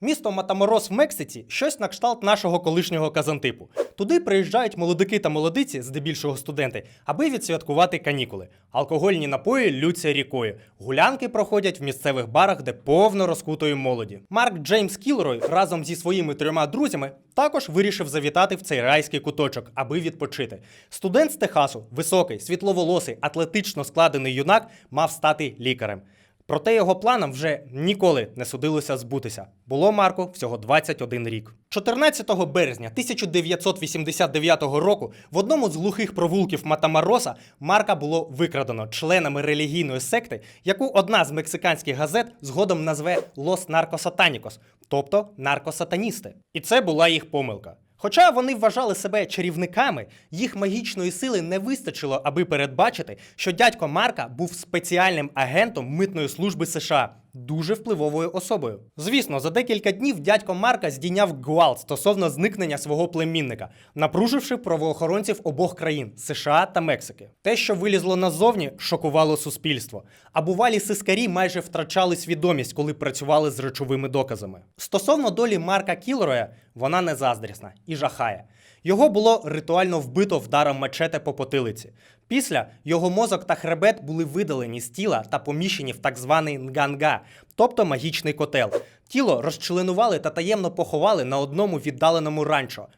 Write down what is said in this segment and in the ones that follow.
Місто Матаморос в Мексиці щось на кшталт нашого колишнього Казантипу. Туди приїжджають молодики та молодиці, здебільшого студенти, аби відсвяткувати канікули. Алкогольні напої лються рікою. Гулянки проходять в місцевих барах, де повно розкутої молоді. Марк Джеймс Кілрой разом зі своїми трьома друзями також вирішив завітати в цей райський куточок, аби відпочити. Студент з Техасу, високий, світловолосий, атлетично складений юнак, мав стати лікарем. Проте його планам вже ніколи не судилося збутися. Було Марку всього 21 рік. 14 березня 1989 року в одному з глухих провулків Матамароса Марка було викрадено членами релігійної секти, яку одна з мексиканських газет згодом назве Лос Наркосатанікос, тобто наркосатаністи. І це була їх помилка. Хоча вони вважали себе чарівниками, їх магічної сили не вистачило, аби передбачити, що дядько Марка був спеціальним агентом митної служби США, дуже впливовою особою. Звісно, за декілька днів дядько Марка здійняв гвалт стосовно зникнення свого племінника, напруживши правоохоронців обох країн США та Мексики. Те, що вилізло назовні, шокувало суспільство. А бувалі сискарі майже втрачали свідомість, коли працювали з речовими доказами. Стосовно долі Марка Кілроя, вона не заздрісна і жахає. Його було ритуально вбито вдаром мечете по потилиці. Після його мозок та хребет були видалені з тіла та поміщені в так званий нганга, тобто магічний котел. Тіло розчленували та таємно поховали на одному віддаленому ранчо.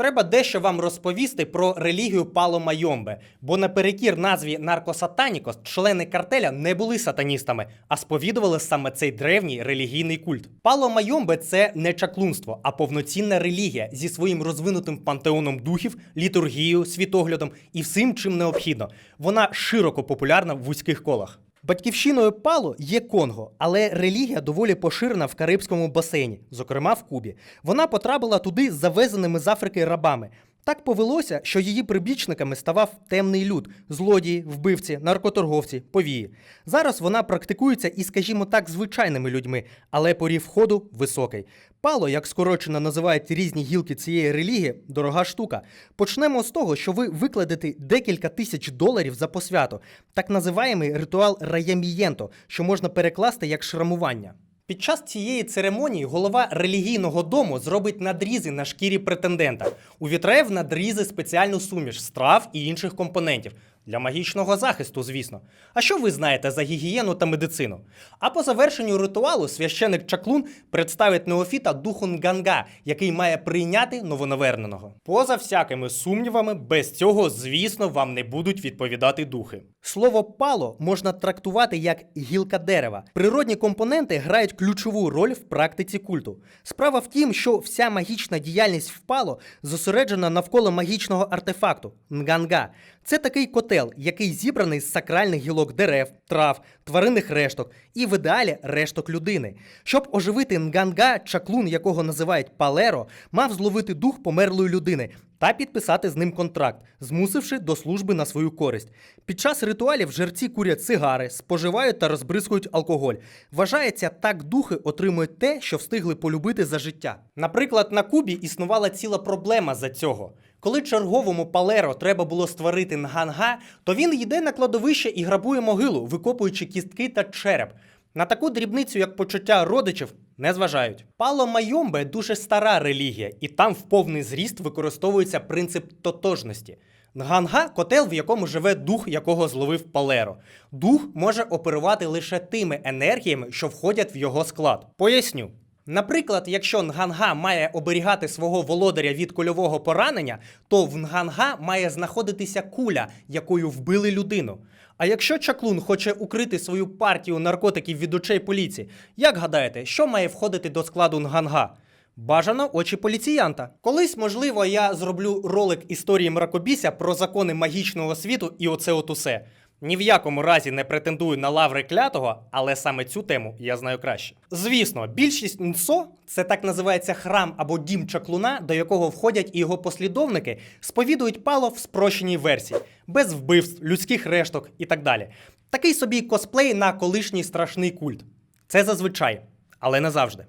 Треба дещо вам розповісти про релігію Пало Майомбе, бо наперекір назві Наркосатанікос члени картеля не були сатаністами, а сповідували саме цей древній релігійний культ. Пало Майомбе це не чаклунство, а повноцінна релігія зі своїм розвинутим пантеоном духів, літургією, світоглядом і всім, чим необхідно. Вона широко популярна в вузьких колах. Батьківщиною Пало є Конго, але релігія доволі поширена в Карибському басейні, зокрема в Кубі. Вона потрапила туди завезеними з Африки рабами. Так повелося, що її прибічниками ставав темний люд, злодії, вбивці, наркоторговці, повії. Зараз вона практикується і, скажімо так, звичайними людьми, але порів входу високий. Пало, як скорочено називають різні гілки цієї релігії, дорога штука. Почнемо з того, що ви викладете декілька тисяч доларів за посвяту, так називаємий ритуал раямієнто, що можна перекласти як шрамування. Під час цієї церемонії голова релігійного дому зробить надрізи на шкірі претендента. У в надрізи спеціальну суміш страв і інших компонентів. Для магічного захисту, звісно. А що ви знаєте за гігієну та медицину? А по завершенню ритуалу священик Чаклун представить неофіта духу Нганга, який має прийняти новонаверненого. Поза всякими сумнівами, без цього, звісно, вам не будуть відповідати духи. Слово пало можна трактувати як гілка дерева. Природні компоненти грають ключову роль в практиці культу. Справа в тім, що вся магічна діяльність впало зосереджена навколо магічного артефакту нганга. Це такий котел, який зібраний з сакральних гілок дерев, трав, тваринних решток і в ідеалі решток людини. Щоб оживити нганга, чаклун, якого називають палеро, мав зловити дух померлої людини та підписати з ним контракт, змусивши до служби на свою користь. Під час ритуалів жерці курять сигари, споживають та розбризкують алкоголь. Вважається, так духи отримують те, що встигли полюбити за життя. Наприклад, на Кубі існувала ціла проблема за цього. Коли черговому палеро треба було створити нганга, то він йде на кладовище і грабує могилу, викопуючи кістки та череп. На таку дрібницю, як почуття родичів, не зважають. Пало Майомбе дуже стара релігія, і там в повний зріст використовується принцип тотожності. Нганга котел, в якому живе дух, якого зловив Палеро. Дух може оперувати лише тими енергіями, що входять в його склад. Поясню. Наприклад, якщо Нганга має оберігати свого володаря від кульового поранення, то в Нганга має знаходитися куля, якою вбили людину. А якщо чаклун хоче укрити свою партію наркотиків від очей поліції, як гадаєте, що має входити до складу Нганга? Бажано очі поліціянта. Колись, можливо, я зроблю ролик історії мракобіся про закони магічного світу і оце от усе. Ні в якому разі не претендую на лаври клятого, але саме цю тему я знаю краще. Звісно, більшість НСО це так називається храм або дім чаклуна, до якого входять і його послідовники, сповідують пало в спрощеній версії, без вбивств, людських решток і так далі. Такий собі косплей на колишній страшний культ. Це зазвичай, але не завжди.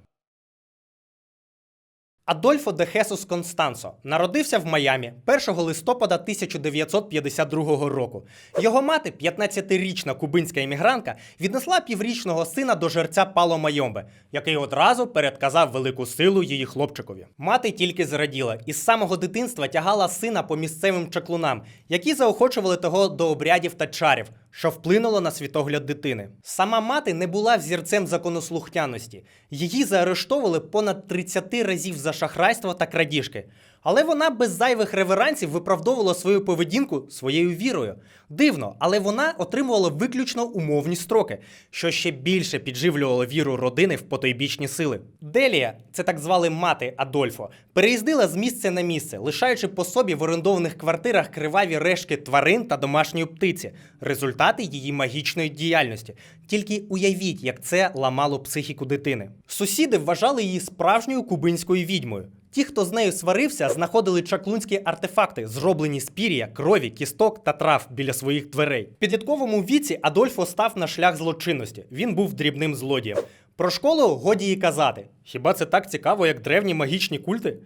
Адольфо де Хесус Констансо народився в Майамі 1 листопада 1952 року. Його мати, 15-річна кубинська іммігрантка, віднесла піврічного сина до жерця Пало Майомбе, який одразу передказав велику силу її хлопчикові. Мати тільки зраділа і з самого дитинства тягала сина по місцевим чаклунам, які заохочували того до обрядів та чарів, що вплинуло на світогляд дитини. Сама мати не була взірцем законослухняності. Її заарештовували понад 30 разів за шахрайство та крадіжки. Але вона без зайвих реверансів виправдовувала свою поведінку своєю вірою. Дивно, але вона отримувала виключно умовні строки, що ще більше підживлювало віру родини в потойбічні сили. Делія, це так звали мати Адольфо, переїздила з місця на місце, лишаючи по собі в орендованих квартирах криваві рештки тварин та домашньої птиці, результати її магічної діяльності. Тільки уявіть, як це ламало психіку дитини. Сусіди вважали її справжньою кубинською відьмою. Ті, хто з нею сварився, знаходили чаклунські артефакти, зроблені з пір'я, крові, кісток та трав біля своїх дверей. В підлітковому віці Адольфо став на шлях злочинності. Він був дрібним злодієм. Про школу годі й казати. Хіба це так цікаво, як древні магічні культи?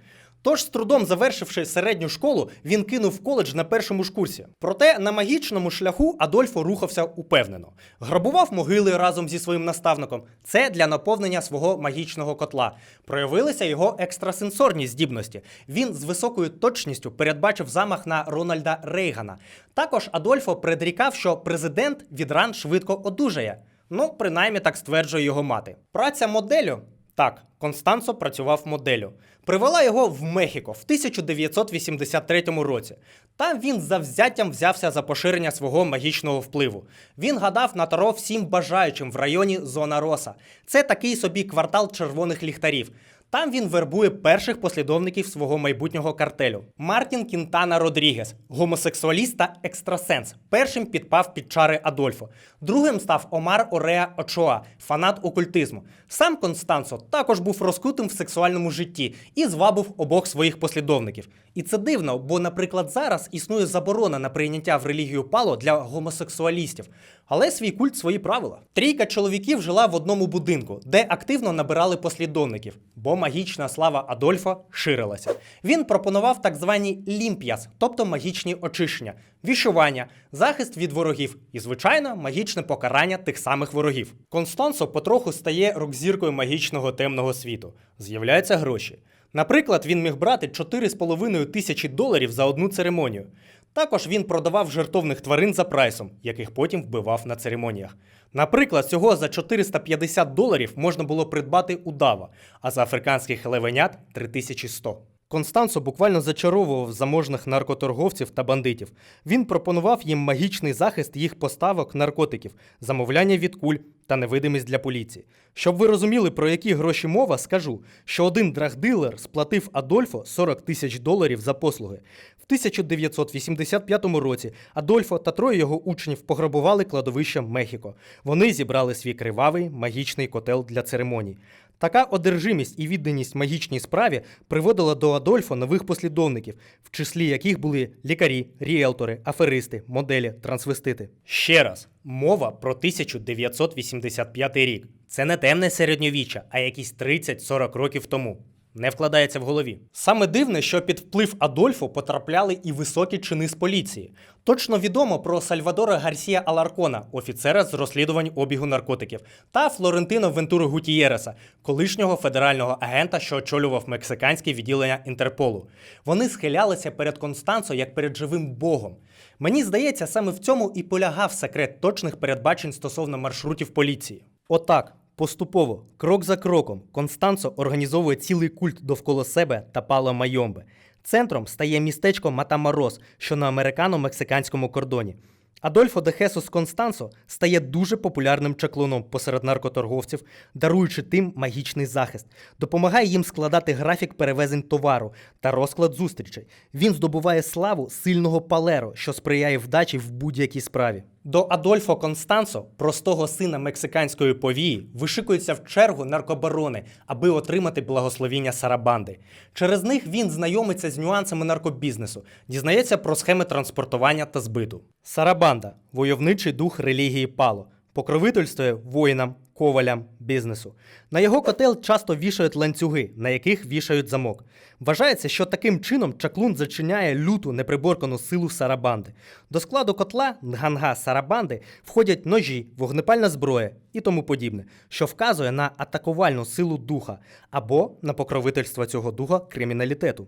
Тож, з трудом завершивши середню школу, він кинув коледж на першому ж курсі. Проте на магічному шляху Адольфо рухався упевнено. Грабував могили разом зі своїм наставником. Це для наповнення свого магічного котла. Проявилися його екстрасенсорні здібності. Він з високою точністю передбачив замах на Рональда Рейгана. Також Адольфо предрікав, що президент від ран швидко одужає. Ну, принаймні так стверджує його мати. Праця моделю так, Констанцо працював моделлю. Привела його в Мехіко в 1983 році. Там він завзяттям взявся за поширення свого магічного впливу. Він гадав на таро всім бажаючим в районі Зона Роса. Це такий собі квартал червоних ліхтарів. Там він вербує перших послідовників свого майбутнього картелю. Мартін Кінтана Родрігес, гомосексуаліст та екстрасенс. Першим підпав під чари Адольфо. Другим став Омар Ореа Очоа, фанат окультизму. Сам Констанцо також був розкутим в сексуальному житті і звабив обох своїх послідовників. І це дивно, бо, наприклад, зараз існує заборона на прийняття в релігію пало для гомосексуалістів. Але свій культ свої правила. Трійка чоловіків жила в одному будинку, де активно набирали послідовників, бо магічна слава Адольфа ширилася. Він пропонував так звані лімп'яс, тобто магічні очищення, вішування, захист від ворогів і, звичайно, магічне покарання тих самих ворогів. Констансо потроху стає рок-зіркою магічного темного світу. З'являються гроші. Наприклад, він міг брати 4,5 тисячі доларів за одну церемонію. Також він продавав жертовних тварин за прайсом, яких потім вбивав на церемоніях. Наприклад, цього за 450 доларів можна було придбати удава, а за африканських левенят 3100. Констанцо буквально зачаровував заможних наркоторговців та бандитів. Він пропонував їм магічний захист їх поставок наркотиків, замовляння від куль та невидимість для поліції. Щоб ви розуміли, про які гроші мова, скажу, що один драгдилер сплатив Адольфо 40 тисяч доларів за послуги. В 1985 році Адольфо та троє його учнів пограбували кладовище Мехіко. Вони зібрали свій кривавий магічний котел для церемоній. Така одержимість і відданість магічній справі приводила до Адольфа нових послідовників, в числі яких були лікарі, ріелтори, аферисти, моделі, трансвестити. Ще раз, мова про 1985 рік. Це не темне середньовіччя, а якісь 30-40 років тому. Не вкладається в голові. Саме дивне, що під вплив Адольфо потрапляли і високі чини з поліції. Точно відомо про Сальвадора Гарсія Аларкона, офіцера з розслідувань обігу наркотиків, та Флорентино Вентуру Гутієреса, колишнього федерального агента, що очолював мексиканське відділення Інтерполу. Вони схилялися перед Констанцо як перед живим богом. Мені здається, саме в цьому і полягав секрет точних передбачень стосовно маршрутів поліції. Отак. Поступово, крок за кроком, Констанцо організовує цілий культ довкола себе та Пала Майомбе. Центром стає містечко Матаморос, що на американо-мексиканському кордоні. Адольфо де Хесус Констансо стає дуже популярним чаклуном посеред наркоторговців, даруючи тим магічний захист, допомагає їм складати графік перевезень товару та розклад зустрічей. Він здобуває славу сильного палеро, що сприяє вдачі в будь-якій справі. До Адольфо Констансо, простого сина мексиканської повії, вишикуються в чергу наркобарони, аби отримати благословіння Сарабанди. Через них він знайомиться з нюансами наркобізнесу, дізнається про схеми транспортування та збиту. Сарабанда войовничий дух релігії Пало, покровительствує воїнам, ковалям бізнесу. На його котел часто вішають ланцюги, на яких вішають замок. Вважається, що таким чином чаклун зачиняє люту неприборкану силу сарабанди. До складу котла нганга сарабанди входять ножі, вогнепальна зброя і тому подібне, що вказує на атакувальну силу духа або на покровительство цього духа криміналітету.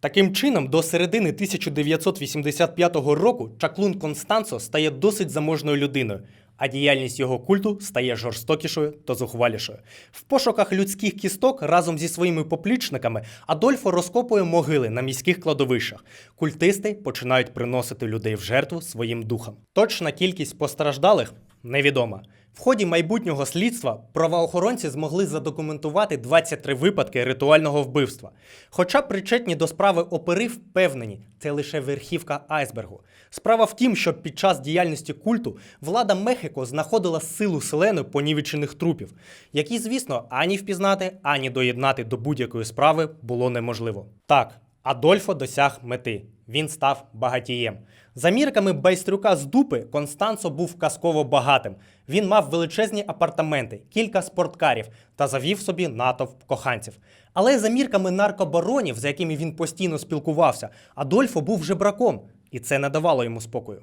Таким чином, до середини 1985 року чаклун Констанцо стає досить заможною людиною, а діяльність його культу стає жорстокішою та зухвалішою. В пошуках людських кісток разом зі своїми поплічниками Адольфо розкопує могили на міських кладовищах. Культисти починають приносити людей в жертву своїм духам. Точна кількість постраждалих невідома. В ході майбутнього слідства правоохоронці змогли задокументувати 23 випадки ритуального вбивства. Хоча причетні до справи опери впевнені, це лише верхівка айсбергу. Справа в тім, що під час діяльності культу влада Мехико знаходила силу селени понівечених трупів, які, звісно, ані впізнати, ані доєднати до будь-якої справи було неможливо. Так, Адольфо досяг мети. Він став багатієм. За мірками байстрюка з дупи Констанцо був казково багатим. Він мав величезні апартаменти, кілька спорткарів та завів собі натовп коханців. Але за мірками наркобаронів, за якими він постійно спілкувався, Адольфо був жебраком, і це не давало йому спокою.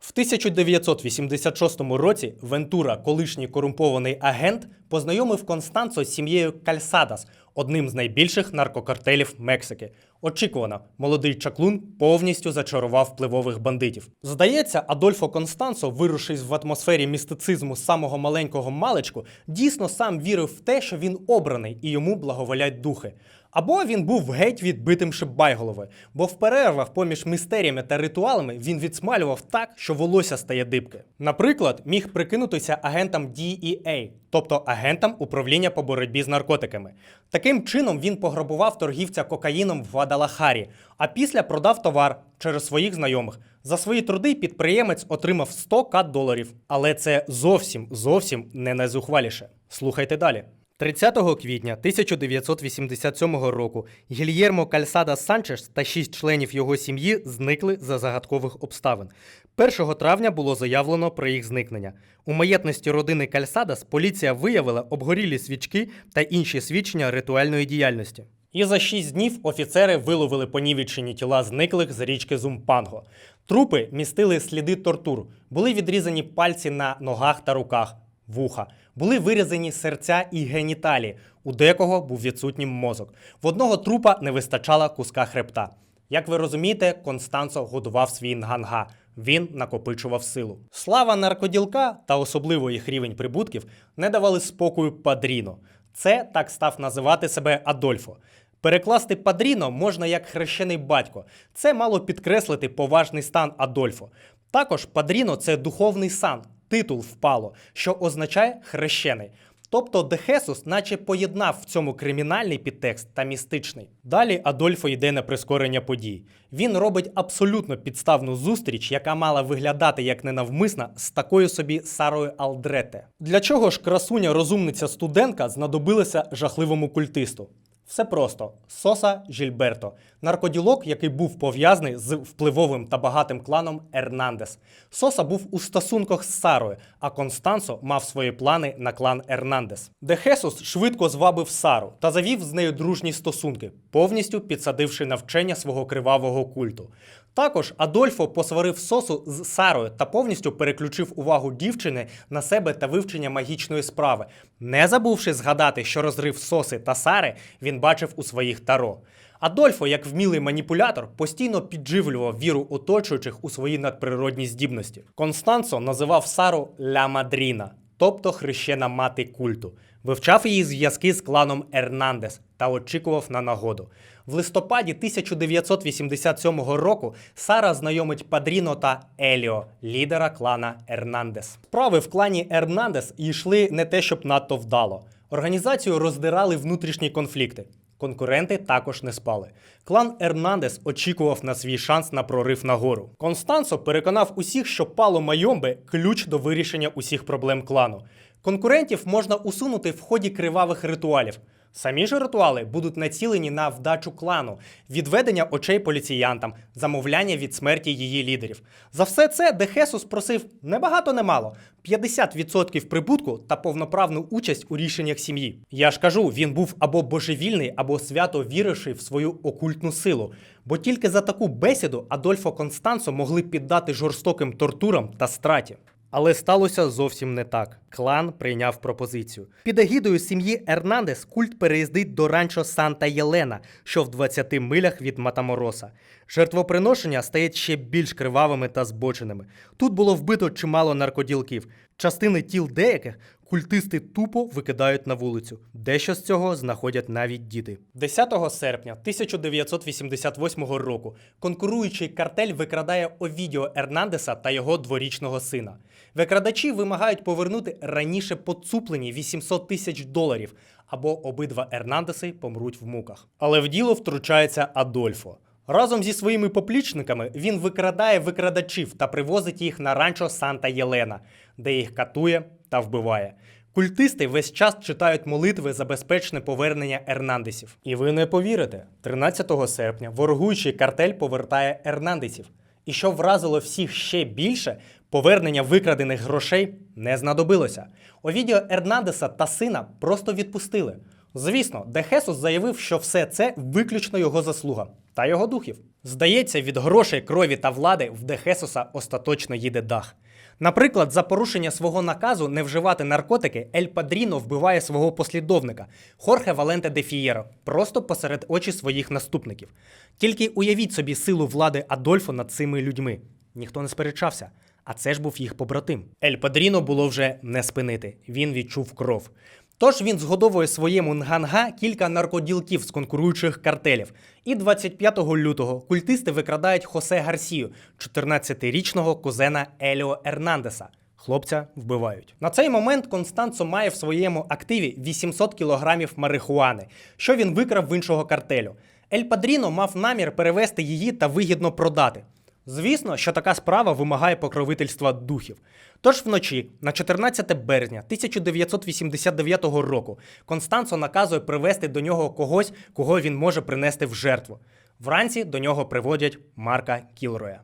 В 1986 році Вентура, колишній корумпований агент, познайомив Констанцо з сім'єю Кальсадас, одним з найбільших наркокартелів Мексики. Очікувано, молодий чаклун повністю зачарував впливових бандитів. Здається, Адольфо Констанцо, вирушивши в атмосфері містицизму з самого маленького маличку, дійсно сам вірив в те, що він обраний і йому благоволять духи. Або він був геть відбитим шибайголови, бо в перервах поміж мистеріями та ритуалами він відсмалював так, що волосся стає дибки. Наприклад, міг прикинутися агентам DEA, тобто агентам управління по боротьбі з наркотиками. Таким чином він пограбував торгівця кокаїном в Гвадалахарі, а після продав товар через своїх знайомих. За свої труди підприємець отримав 100 кат доларів. Але це зовсім зовсім не найзухваліше. Слухайте далі. 30 квітня 1987 року Гільєрмо Кальсада Санчес та шість членів його сім'ї зникли за загадкових обставин. 1 травня було заявлено про їх зникнення. У маєтності родини Кальсадас поліція виявила обгорілі свічки та інші свідчення ритуальної діяльності. І за шість днів офіцери виловили понівечені тіла зниклих з річки Зумпанго. Трупи містили сліди тортур, були відрізані пальці на ногах та руках, вуха, були вирізані серця і геніталії. У декого був відсутнім мозок. В одного трупа не вистачало куска хребта. Як ви розумієте, Констанцо годував свій нганга. Він накопичував силу. Слава наркоділка та особливо їх рівень прибутків не давали спокою Падріно. Це так став називати себе Адольфо. Перекласти Падріно можна як хрещений батько. Це мало підкреслити поважний стан Адольфо. Також Падріно це духовний сан, титул впало, що означає хрещений. Тобто Дехесус наче поєднав в цьому кримінальний підтекст та містичний. Далі Адольфо йде на прискорення подій. Він робить абсолютно підставну зустріч, яка мала виглядати як ненавмисна з такою собі Сарою Алдрете. Для чого ж красуня розумниця студентка знадобилася жахливому культисту? Все просто Соса Жільберто, наркоділок, який був пов'язаний з впливовим та багатим кланом Ернандес. Соса був у стосунках з Сарою, а Констансо мав свої плани на клан Ернандес. Де Хесус швидко звабив Сару та завів з нею дружні стосунки, повністю підсадивши навчання свого кривавого культу. Також Адольфо посварив сосу з Сарою та повністю переключив увагу дівчини на себе та вивчення магічної справи, не забувши згадати, що розрив соси та Сари він бачив у своїх таро. Адольфо, як вмілий маніпулятор, постійно підживлював віру оточуючих у свої надприродні здібності. Констанцо називав Сару Ля Мадріна, тобто хрещена мати культу. Вивчав її зв'язки з кланом Ернандес та очікував на нагоду. В листопаді 1987 року Сара знайомить Падріно та Еліо, лідера клана Ернандес. Справи в клані Ернандес йшли не те, щоб надто вдало. Організацію роздирали внутрішні конфлікти. Конкуренти також не спали. Клан Ернандес очікував на свій шанс на прорив нагору. Констанцо переконав усіх, що пало Майомбе ключ до вирішення усіх проблем клану. Конкурентів можна усунути в ході кривавих ритуалів. Самі ж ритуали будуть націлені на вдачу клану, відведення очей поліціянтам, замовляння від смерті її лідерів. За все це Дехесус просив небагато немало 50% прибутку та повноправну участь у рішеннях сім'ї. Я ж кажу, він був або божевільний, або свято віривший в свою окультну силу. Бо тільки за таку бесіду Адольфо Констанцо могли піддати жорстоким тортурам та страті. Але сталося зовсім не так. Клан прийняв пропозицію. Під егідою сім'ї Ернандес культ переїздить до ранчо Санта Єлена, що в 20 милях від Матамороса. Жертвоприношення стають ще більш кривавими та збоченими. Тут було вбито чимало наркоділків. Частини тіл деяких культисти тупо викидають на вулицю. Дещо з цього знаходять навіть діти. 10 серпня 1988 року конкуруючий картель викрадає Овідіо Ернандеса та його дворічного сина. Викрадачі вимагають повернути раніше поцуплені 800 тисяч доларів, або обидва Ернандеси помруть в муках. Але в діло втручається Адольфо. Разом зі своїми поплічниками він викрадає викрадачів та привозить їх на ранчо Санта Єлена, де їх катує та вбиває. Культисти весь час читають молитви за безпечне повернення Ернандесів. І ви не повірите, 13 серпня ворогуючий картель повертає Ернандесів. І що вразило всіх ще більше, повернення викрадених грошей не знадобилося. Овідіо Ернандеса та сина просто відпустили. Звісно, Дехесус заявив, що все це виключно його заслуга та його духів. Здається, від грошей, крові та влади в Дехесуса остаточно їде дах. Наприклад, за порушення свого наказу не вживати наркотики Ель Падріно вбиває свого послідовника Хорхе Валенте де Фієро просто посеред очі своїх наступників. Тільки уявіть собі силу влади Адольфо над цими людьми. Ніхто не сперечався. А це ж був їх побратим. Ель Падріно було вже не спинити. Він відчув кров. Тож він згодовує своєму нганга кілька наркоділків з конкуруючих картелів. І 25 лютого культисти викрадають Хосе Гарсію, 14-річного кузена Еліо Ернандеса. Хлопця вбивають. На цей момент Констанцо має в своєму активі 800 кілограмів марихуани, що він викрав в іншого картелю. Ель Падріно мав намір перевести її та вигідно продати. Звісно, що така справа вимагає покровительства духів. Тож вночі, на 14 березня 1989 року, Констанцо наказує привезти до нього когось, кого він може принести в жертву. Вранці до нього приводять Марка Кілроя.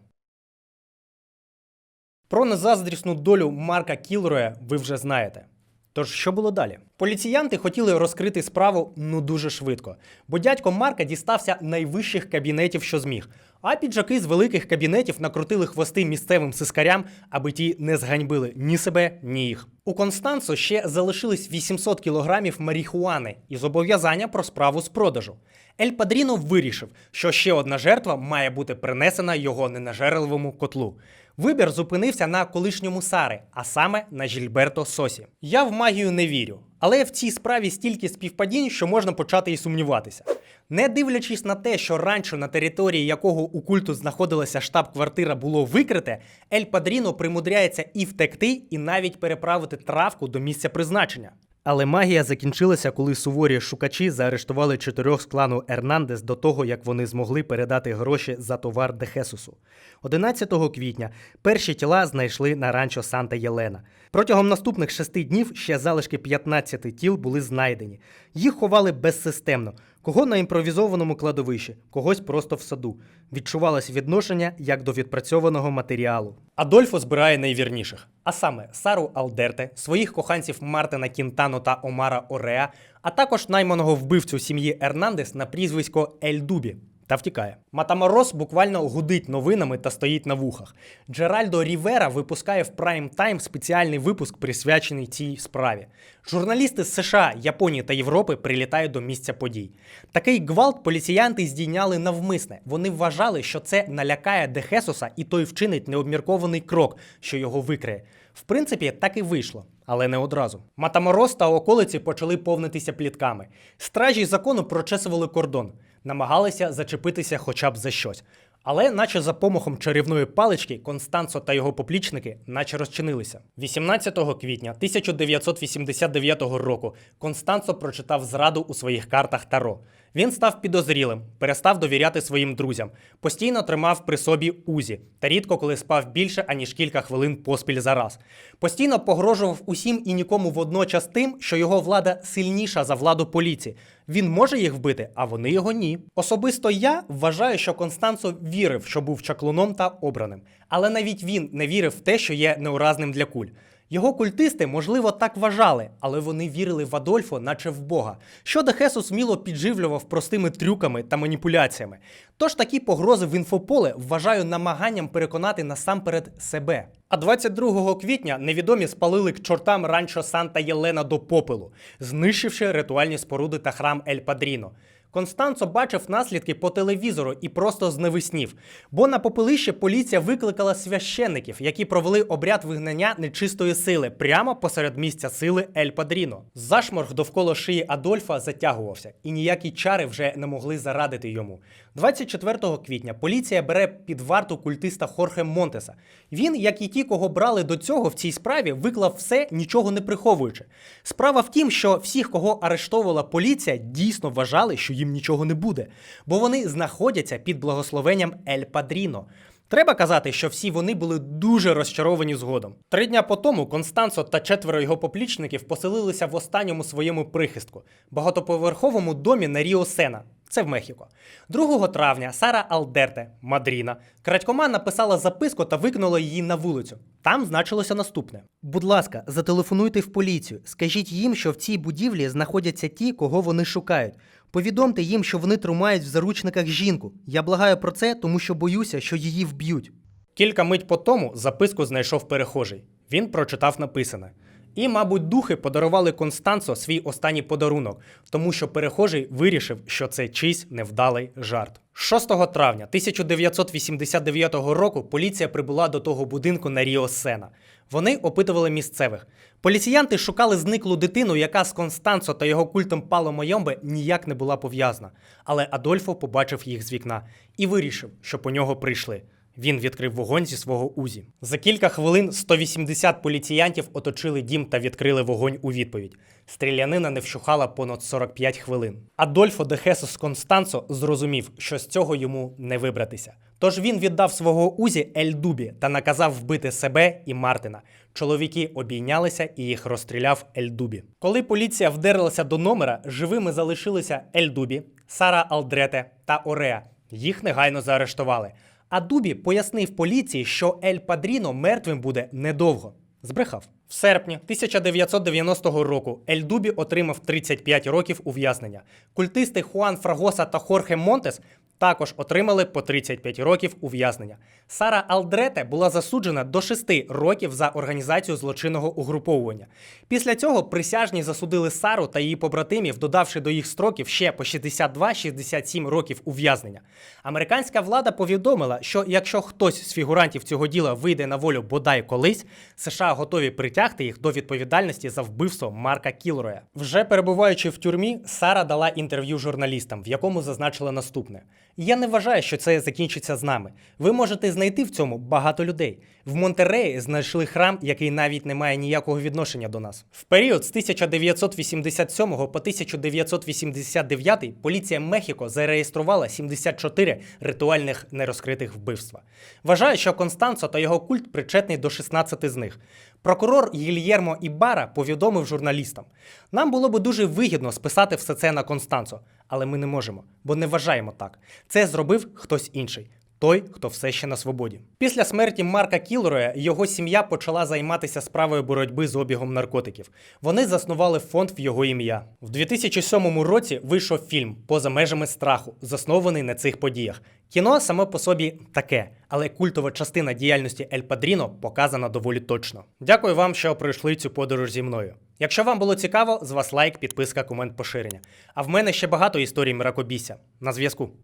Про незаздрісну долю Марка Кілроя ви вже знаєте. Тож що було далі? Поліціянти хотіли розкрити справу ну дуже швидко, бо дядько Марка дістався найвищих кабінетів, що зміг. А піджаки з великих кабінетів накрутили хвости місцевим сискарям, аби ті не зганьбили ні себе, ні їх. У Констанцо ще залишились 800 кілограмів маріхуани і зобов'язання про справу з продажу. Ель Падріно вирішив, що ще одна жертва має бути принесена його ненажерливому котлу. Вибір зупинився на колишньому Сари, а саме на Жільберто Сосі. Я в магію не вірю, але в цій справі стільки співпадінь, що можна почати і сумніватися. Не дивлячись на те, що ранчо, на території якого у культу знаходилася штаб-квартира, було викрите, Ель Падріно примудряється і втекти, і навіть переправити травку до місця призначення. Але магія закінчилася, коли суворі шукачі заарештували чотирьох з клану Ернандес до того, як вони змогли передати гроші за товар Дехесусу. 11 квітня перші тіла знайшли на ранчо Санта Єлена. Протягом наступних шести днів ще залишки 15 тіл були знайдені. Їх ховали безсистемно. Кого на імпровізованому кладовищі, когось просто в саду. Відчувалось відношення як до відпрацьованого матеріалу. Адольфо збирає найвірніших, а саме Сару Алдерте, своїх коханців Мартина Кінтано та Омара Ореа, а також найманого вбивцю сім'ї Ернандес на прізвисько Ель Дубі. Та втікає. Матаморос буквально гудить новинами та стоїть на вухах. Джеральдо Рівера випускає в Prime Time спеціальний випуск, присвячений цій справі. Журналісти з США, Японії та Європи прилітають до місця подій. Такий гвалт поліціянти здійняли навмисне. Вони вважали, що це налякає Дехесуса, і той вчинить необміркований крок, що його викриє. В принципі, так і вийшло. Але не одразу. Матамороз та околиці почали повнитися плітками. Стражі закону прочесували кордон, намагалися зачепитися хоча б за щось. Але, наче за помахом чарівної палички, Констанцо та його поплічники наче розчинилися. 18 квітня 1989 року Констанцо прочитав зраду у своїх картах Таро. Він став підозрілим, перестав довіряти своїм друзям, постійно тримав при собі узі та рідко коли спав більше аніж кілька хвилин поспіль за раз. Постійно погрожував усім і нікому водночас тим, що його влада сильніша за владу поліції. Він може їх вбити, а вони його ні. Особисто я вважаю, що Констанцо вірив, що був чаклуном та обраним. Але навіть він не вірив в те, що є неуразним для куль. Його культисти, можливо, так вважали, але вони вірили в Адольфо, наче в Бога, що Дехесу сміло підживлював простими трюками та маніпуляціями. Тож такі погрози в інфополе вважаю намаганням переконати насамперед себе. А 22 квітня невідомі спалили к чортам ранчо Санта Єлена до попелу, знищивши ритуальні споруди та храм Ель Падріно. Констанцо бачив наслідки по телевізору і просто зневиснів, бо на попелище поліція викликала священників, які провели обряд вигнання нечистої сили прямо посеред місця сили Ель Падріно. Зашморг довкола шиї Адольфа затягувався, і ніякі чари вже не могли зарадити йому. 24 квітня поліція бере під варту культиста Хорхе Монтеса. Він, як і ті, кого брали до цього в цій справі, виклав все, нічого не приховуючи. Справа в тім, що всіх, кого арештовувала поліція, дійсно вважали, що їм нічого не буде, бо вони знаходяться під благословенням Ель Падріно. Треба казати, що всі вони були дуже розчаровані згодом. Три дня по тому Констанцо та четверо його поплічників поселилися в останньому своєму прихистку багатоповерховому домі на Ріо Сена. Це в Мехіко. 2 травня Сара Алдерте, Мадріна, крадькома написала записку та викинула її на вулицю. Там значилося наступне: Будь ласка, зателефонуйте в поліцію. Скажіть їм, що в цій будівлі знаходяться ті, кого вони шукають. Повідомте їм, що вони тримають в заручниках жінку. Я благаю про це, тому що боюся, що її вб'ють. Кілька мить по тому записку знайшов перехожий. Він прочитав написане. І, мабуть, духи подарували Констанцо свій останній подарунок, тому що перехожий вирішив, що це чийсь невдалий жарт. 6 травня 1989 року поліція прибула до того будинку на Ріо Сена. Вони опитували місцевих. Поліціянти шукали зниклу дитину, яка з Констанцо та його культом Пало Майомбе ніяк не була пов'язана. Але Адольфо побачив їх з вікна і вирішив, що по нього прийшли. Він відкрив вогонь зі свого узі. За кілька хвилин 180 поліціянтів оточили дім та відкрили вогонь у відповідь. Стрілянина не вщухала понад 45 хвилин. Адольфо де Хесус Констанцо зрозумів, що з цього йому не вибратися. Тож він віддав свого узі Ель Дубі та наказав вбити себе і Мартина. Чоловіки обійнялися і їх розстріляв Ель Дубі. Коли поліція вдерлася до номера, живими залишилися Ель Дубі, Сара Алдрете та Ореа. Їх негайно заарештували. А Дубі пояснив поліції, що Ель Падріно мертвим буде недовго. Збрехав. В серпні 1990 року Ель Дубі отримав 35 років ув'язнення. Культисти Хуан Фрагоса та Хорхе Монтес також отримали по 35 років ув'язнення. Сара Алдрете була засуджена до 6 років за організацію злочинного угруповування. Після цього присяжні засудили Сару та її побратимів, додавши до їх строків ще по 62-67 років ув'язнення. Американська влада повідомила, що якщо хтось з фігурантів цього діла вийде на волю бодай колись, США готові притягти їх до відповідальності за вбивство Марка Кілроя. Вже перебуваючи в тюрмі, Сара дала інтерв'ю журналістам, в якому зазначила наступне: Я не вважаю, що це закінчиться з нами. Ви можете знайти в цьому багато людей. В Монтереї знайшли храм, який навіть не має ніякого відношення до нас. В період з 1987 по 1989 поліція Мехіко зареєструвала 74 ритуальних нерозкритих вбивства. Вважаю, що Констанцо та його культ причетний до 16 з них. Прокурор Гільєрмо Ібара повідомив журналістам: нам було би дуже вигідно списати все це на Констанцо, але ми не можемо, бо не вважаємо так. Це зробив хтось інший. Той, хто все ще на свободі. Після смерті Марка Кілроя його сім'я почала займатися справою боротьби з обігом наркотиків. Вони заснували фонд в його ім'я. В 2007 році вийшов фільм Поза межами страху, заснований на цих подіях. Кіно саме по собі таке, але культова частина діяльності Ель Падріно показана доволі точно. Дякую вам, що пройшли цю подорож зі мною. Якщо вам було цікаво, з вас лайк, підписка, комент, поширення. А в мене ще багато історій мракобісся. На зв'язку.